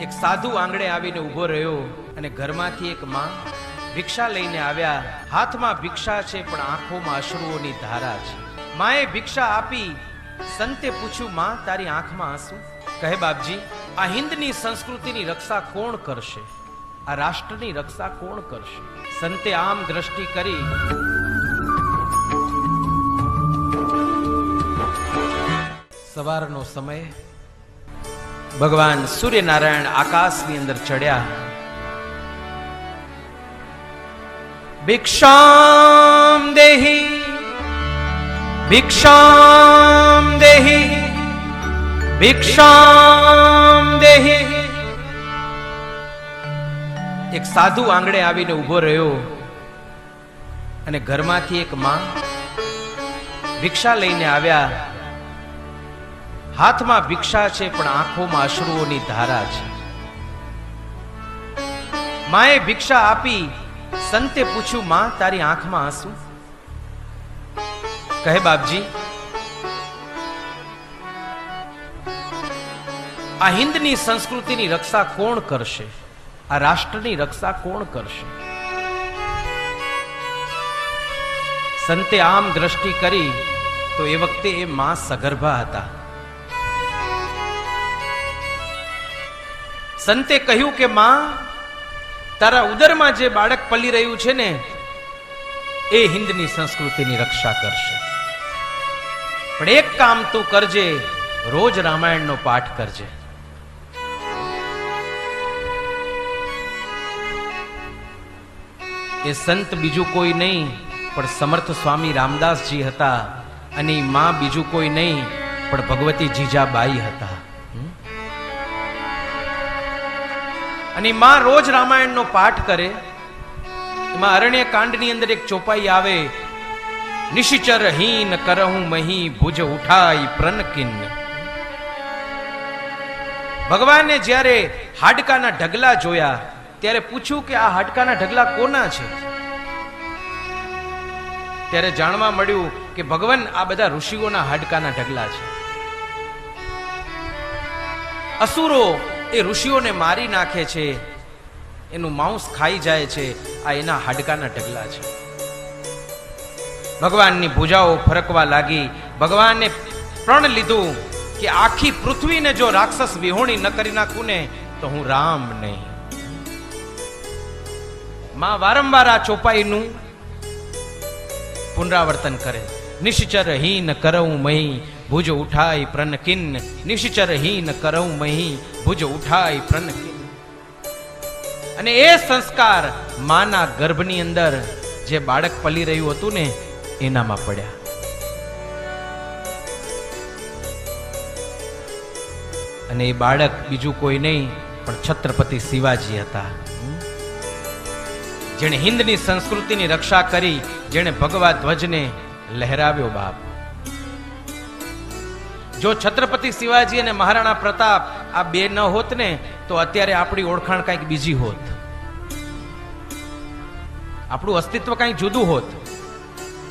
એક સાધુ આંગણે આવીને ઊભો રહ્યો અને ઘરમાંથી એક માં ભિક્ષા લઈને આવ્યા. હાથમાં ભિક્ષા છે, પણ આંખોમાં અશ્રુઓની ધારા છે. માએ ભિક્ષા આપી. સંતે પૂછ્યું, માં, તારી આંખમાં આંસુ? કહે બાપજી, આ હિન્દની સંસ્કૃતિની રક્ષા કોણ કરશે? આ રાષ્ટ્રની રક્ષા કોણ કરશે? સંતે આમ દ્રષ્ટિ કરી. સવારનો સમય ભગવાન સૂર્યનારાયણ આકાશની અંદર ચડ્યા. ભિક્ષામ દેહી ભિક્ષામ દેહી ભિક્ષામ દેહી. એક સાધુ આંગણે આવીને ઊભો રહ્યો અને ઘરમાંથી એક માં ભિક્ષા લઈને આવ્યા. હાથમાં ભિક્ષા છે, પણ આંખોમાં અશ્રુઓની ધારા છે. માએ ભિક્ષા આપી, સંતે પૂછ્યું, માં, તારી આંખમાં આંસુ? કહે, બાપજી, આ હિન્દની સંસ્કૃતિની રક્ષા કોણ કરશે? આ રાષ્ટ્રની રક્ષા કોણ કરશે? સંતે આમ દ્રષ્ટિ કરી, તો એ વખતે એ માં સગર્ભા હતા. સંતે કહ્યું કે, માં, તારા ઉદરમાં જે બાળક પલી રહ્યું છે ને, એ હિન્દની સંસ્કૃતિની રક્ષા કરશે. પણ એક કામ તું કરજે, રોજ રામાયણનો પાઠ કરજે. એ સંત બીજું કોઈ નહીં, પણ સમર્થ સ્વામી રામદાસજી હતા, અને મા બીજું કોઈ નહીં, પણ ભગવતી જીજાબાઈ હતા. અને માં રોજ રામાયણનો પાઠ કરે, એમાં અરણ્ય કાંડની અંદર એક ચોપાઈ આવે, નિશિચર હીન કરહું મહી ભુજ ઉઠાઈ પ્રનકિન ભગવાને જ્યારે હાડકાના ઢગલા જોયા, ત્યારે પૂછ્યું કે આ હાડકાના ઢગલા કોના છે? ત્યારે જાણવા મળ્યું કે ભગવાન આ બધા ઋષિઓના હાડકાના ઢગલા છે. અસુરો એ ઋષિઓને મારી નાખે છે. એનું માંસ ખાઈ જાય છે. આ એના હાડકાના ઢગલા છે. ભગવાનની ભૂજાઓ ફરકવા લાગી. ભગવાને પ્રણ લીધું કે આખી પૃથ્વીને જો રાક્ષસ વિહોણી ન કરી નાખું ને તો હું રામ નહીં. માં વારંવાર આ ચોપાઈનું પુનરાવર્તન કરે. નિશ્ચર હીન કરવું મહી, ભુજ ઉઠાય પ્રનકિન નિશ્ચરહીન કરવું મહી, ભુજ ઉઠાય પ્રનકિન અને એ સંસ્કાર માના ગર્ભની અંદર જે બાળક પલી રહ્યું હતું ને, એનામાં પડ્યા. અને એ બાળક બીજું કોઈ નહીં, પણ છત્રપતિ શિવાજી હતા. જેણે હિન્દની સંસ્કૃતિની રક્ષા કરી, જેણે ભગવા ધ્વજને લહેરાવ્યો બાપ. જો છત્રપતિ શિવાજી અને મહારાણા પ્રતાપ આ બે ન હોત ને, તો અત્યારે આપણી ઓળખાણ કંઈક બીજી હોત. આપણું અસ્તિત્વ કંઈક જુદું હોત.